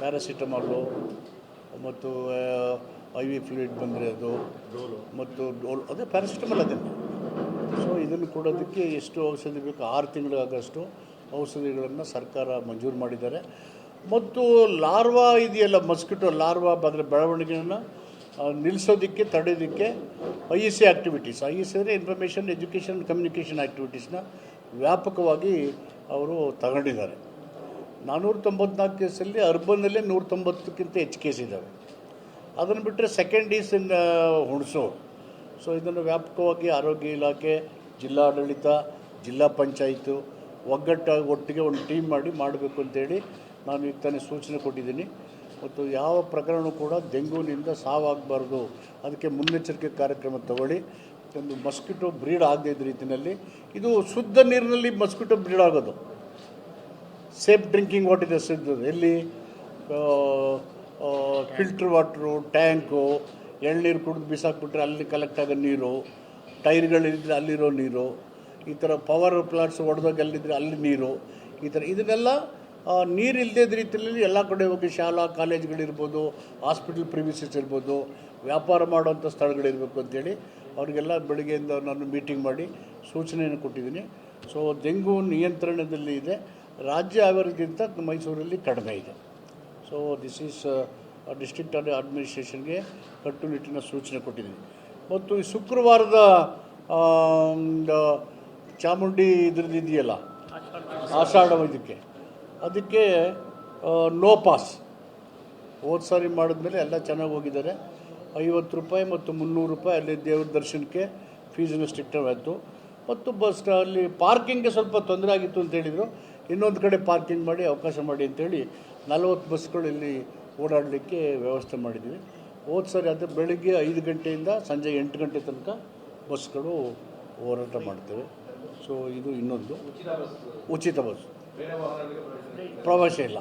ಪ್ಯಾರಾಸಿಟಮಾಲು, ಮತ್ತು I V fluid ಬಂದರೆ ಅದು, ಮತ್ತು ಡೋಲ್, ಅದೇ ಪ್ಯಾರಾಸಿಟಮಲ್ ಅದೇ. ಸೊ ಇದನ್ನು ಕೊಡೋದಕ್ಕೆ ಎಷ್ಟು ಔಷಧಿ ಬೇಕು? ಆರು ತಿಂಗಳಾಗಷ್ಟು ಔಷಧಿಗಳನ್ನು ಸರ್ಕಾರ ಮಂಜೂರು ಮಾಡಿದ್ದಾರೆ. ಮತ್ತು ಲಾರ್ವಾ ಇದೆಯಲ್ಲ, ಮಸ್ಕಿಟೋ ಲಾರ್ವಾ ಅದರ ಬೆಳವಣಿಗೆಯನ್ನು ನಿಲ್ಲಿಸೋದಕ್ಕೆ ತಡೆಯೋದಕ್ಕೆ I S C activities I S C ಅಂದರೆ ಇನ್ಫಾರ್ಮೇಷನ್ ಎಜುಕೇಷನ್ ಕಮ್ಯುನಿಕೇಷನ್ ಆ್ಯಕ್ಟಿವಿಟೀಸ್ನ ವ್ಯಾಪಕವಾಗಿ ಅವರು ತಗೊಂಡಿದ್ದಾರೆ. ನಾನ್ನೂರ ತೊಂಬತ್ನಾಲ್ಕು ಕೇಸಲ್ಲಿ ಅರ್ಬನ್ನಲ್ಲೇ ನೂರ ತೊಂಬತ್ತಕ್ಕಿಂತ ಹೆಚ್ಚು ಕೇಸ್ ಇದ್ದಾವೆ. ಅದನ್ನು ಬಿಟ್ಟರೆ second is in Hunsur so ಇದನ್ನು ವ್ಯಾಪಕವಾಗಿ ಆರೋಗ್ಯ ಇಲಾಖೆ, ಜಿಲ್ಲಾಡಳಿತ, ಜಿಲ್ಲಾ ಪಂಚಾಯಿತು ಒಗ್ಗಟ್ಟಾಗಿ ಒಟ್ಟಿಗೆ ಒಂದು ಟೀಮ್ ಮಾಡಿ ಮಾಡಬೇಕು ಅಂತೇಳಿ ನಾನು ಈಗ ತಾನೇ ಸೂಚನೆ ಕೊಟ್ಟಿದ್ದೀನಿ. ಮತ್ತು ಯಾವ ಪ್ರಕರಣ ಕೂಡ ಡೆಂಗೂನಿಂದ ಸಾವಾಗಬಾರ್ದು. ಅದಕ್ಕೆ ಮುನ್ನೆಚ್ಚರಿಕೆ ಕಾರ್ಯಕ್ರಮ ತಗೊಳ್ಳಿ. ಒಂದು ಮಸ್ಕಿಟೋ ಬ್ರೀಡ್ ಆಗದೇ ಇದ್ದ ರೀತಿಯಲ್ಲಿ. ಇದು ಶುದ್ಧ ನೀರಿನಲ್ಲಿ ಮಸ್ಕಿಟೋ ಬ್ರೀಡ್ ಆಗೋದು. ಸೇಫ್ ಡ್ರಿಂಕಿಂಗ್ ವಾಟರ್ ಇದೆ ಸಿಗ್ತದೆ. ಎಲ್ಲಿ? ಫಿಲ್ಟ್ರ್ ವಾಟ್ರು ಟ್ಯಾಂಕು ಎಳ್ನೀರು ಕುಡಿದು ಬಿಸಾಕ್ಬಿಟ್ರೆ ಅಲ್ಲಿ ಕಲೆಕ್ಟ್ ಆಗೋ ನೀರು ಟೈರ್ಗಳಿದ್ರೆ ಅಲ್ಲಿರೋ ನೀರು, ಈ ಥರ ಪವರ್ ಪ್ಲಾಂಟ್ಸ್ ಹೊಡೆದಾಗ ಅಲ್ಲಿದ್ರೆ ಅಲ್ಲಿ ನೀರು, ಈ ಥರ ಇದನ್ನೆಲ್ಲ ನೀರು ಇಲ್ಲದೇ ರೀತಿಯಲ್ಲಿ ಎಲ್ಲ ಕಡೆ ಹೋಗಿ ಶಾಲಾ, ಕಾಲೇಜ್ಗಳಿರ್ಬೋದು ಹಾಸ್ಪಿಟಲ್ ಪ್ರಿವಿಸಸ್ ಇರ್ಬೋದು, ವ್ಯಾಪಾರ ಮಾಡುವಂಥ ಸ್ಥಳಗಳಿರಬೇಕು ಅಂತೇಳಿ ಅವರಿಗೆಲ್ಲ ಬೆಳಗ್ಗೆಯಿಂದ ನಾನು ಮೀಟಿಂಗ್ ಮಾಡಿ ಸೂಚನೆಯನ್ನು ಕೊಟ್ಟಿದ್ದೀನಿ. ಸೊ ಡೆಂಗು ನಿಯಂತ್ರಣದಲ್ಲಿ ಇದೆ. ರಾಜ್ಯ ಅಭಿವೃದ್ಧಿಗಿಂತ ಮೈಸೂರಲ್ಲಿ ಕಡಿಮೆ ಇದೆ. ಸೊ ದಿಸ್ ಈಸ್ ಡಿಸ್ಟ್ರಿಕ್ಟ್ ಅಡ್ಮಿನಿಸ್ಟ್ರೇಷನ್ಗೆ ಕಟ್ಟುನಿಟ್ಟಿನ ಸೂಚನೆ ಕೊಟ್ಟಿದ್ದೀನಿ. ಮತ್ತು ಈ ಶುಕ್ರವಾರದ ಚಾಮುಂಡಿ ಇದ್ರದ್ದು ಇದೆಯಲ್ಲ? ಆಷಾಢ ಇದಕ್ಕೆ. ಅದಕ್ಕೆ ನೋ ಪಾಸ್ ಹೋದ ಸಾರಿ ಮಾಡಿದ್ಮೇಲೆ ಎಲ್ಲ ಚೆನ್ನಾಗಿ ಹೋಗಿದ್ದಾರೆ. ಐವತ್ತು ರೂಪಾಯಿ ಮತ್ತು ಮುನ್ನೂರು ರೂಪಾಯಿ ಅಲ್ಲಿ ದೇವ್ರ ದರ್ಶನಕ್ಕೆ ಫೀಸನ್ನು ಸ್ಟ್ರಿಕ್ಟರ್ ಆಯಿತು. ಮತ್ತು ಬಸ್ ಅಲ್ಲಿ ಪಾರ್ಕಿಂಗ್ಗೆ ಸ್ವಲ್ಪ ತೊಂದರೆ ಆಗಿತ್ತು ಅಂತ ಹೇಳಿದರು. ಇನ್ನೊಂದು ಕಡೆ ಪಾರ್ಕಿಂಗ್ ಮಾಡಿ ಅವಕಾಶ ಮಾಡಿ ಅಂತೇಳಿ ನಲವತ್ತು ಬಸ್ಗಳು ಇಲ್ಲಿ ಓಡಾಡಲಿಕ್ಕೆ ವ್ಯವಸ್ಥೆ ಮಾಡಿದ್ದೀವಿ. ಹೋದ ಸರಿ ಅದು ಬೆಳಗ್ಗೆ ಐದು ಗಂಟೆಯಿಂದ ಸಂಜೆ ಎಂಟು ಗಂಟೆ ತನಕ ಬಸ್ಗಳು ಹೋರಾಟ ಮಾಡ್ತೇವೆ. ಸೊ ಇದು ಇನ್ನೊಂದು. ಉಚಿತ ಬಸ್. ಪ್ರವೇಶ ಇಲ್ಲ.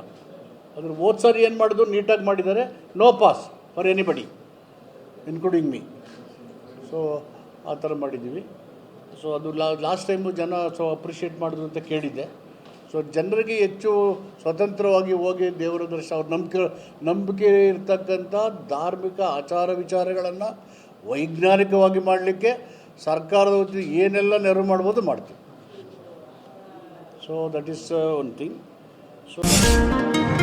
ಅದ್ರ ಹೋದ ಸರಿ ಏನು ಮಾಡಿದ್ರು? ನೀಟಾಗಿ ಮಾಡಿದ್ದಾರೆ. No pass for anybody including me so ಆ ಥರ ಮಾಡಿದ್ದೀವಿ. ಸೊ ಅದು ಲಾ ಲಾಸ್ಟ್ ಟೈಮು ಜನ ಸೊ ಅಪ್ರಿಷಿಯೇಟ್ ಮಾಡಿದ್ರು ಅಂತ ಕೇಳಿದ್ದೆ. ಸೊ ಜನರಿಗೆ ಹೆಚ್ಚು ಸ್ವತಂತ್ರವಾಗಿ ಹೋಗಿ ದೇವರ ದರ್ಶನ ಅವ್ರ ನಂಬಿಕೆ ನಂಬಿಕೆ ಇರ್ತಕ್ಕಂಥ ಧಾರ್ಮಿಕ ಆಚಾರ ವಿಚಾರಗಳನ್ನು ವೈಜ್ಞಾನಿಕವಾಗಿ ಮಾಡಲಿಕ್ಕೆ ಸರ್ಕಾರದ ವತಿಯಿಂದ ಏನೆಲ್ಲ ನೆರವು ಮಾಡ್ಬೋದು ಮಾಡ್ತೀವಿ. So that is one thing so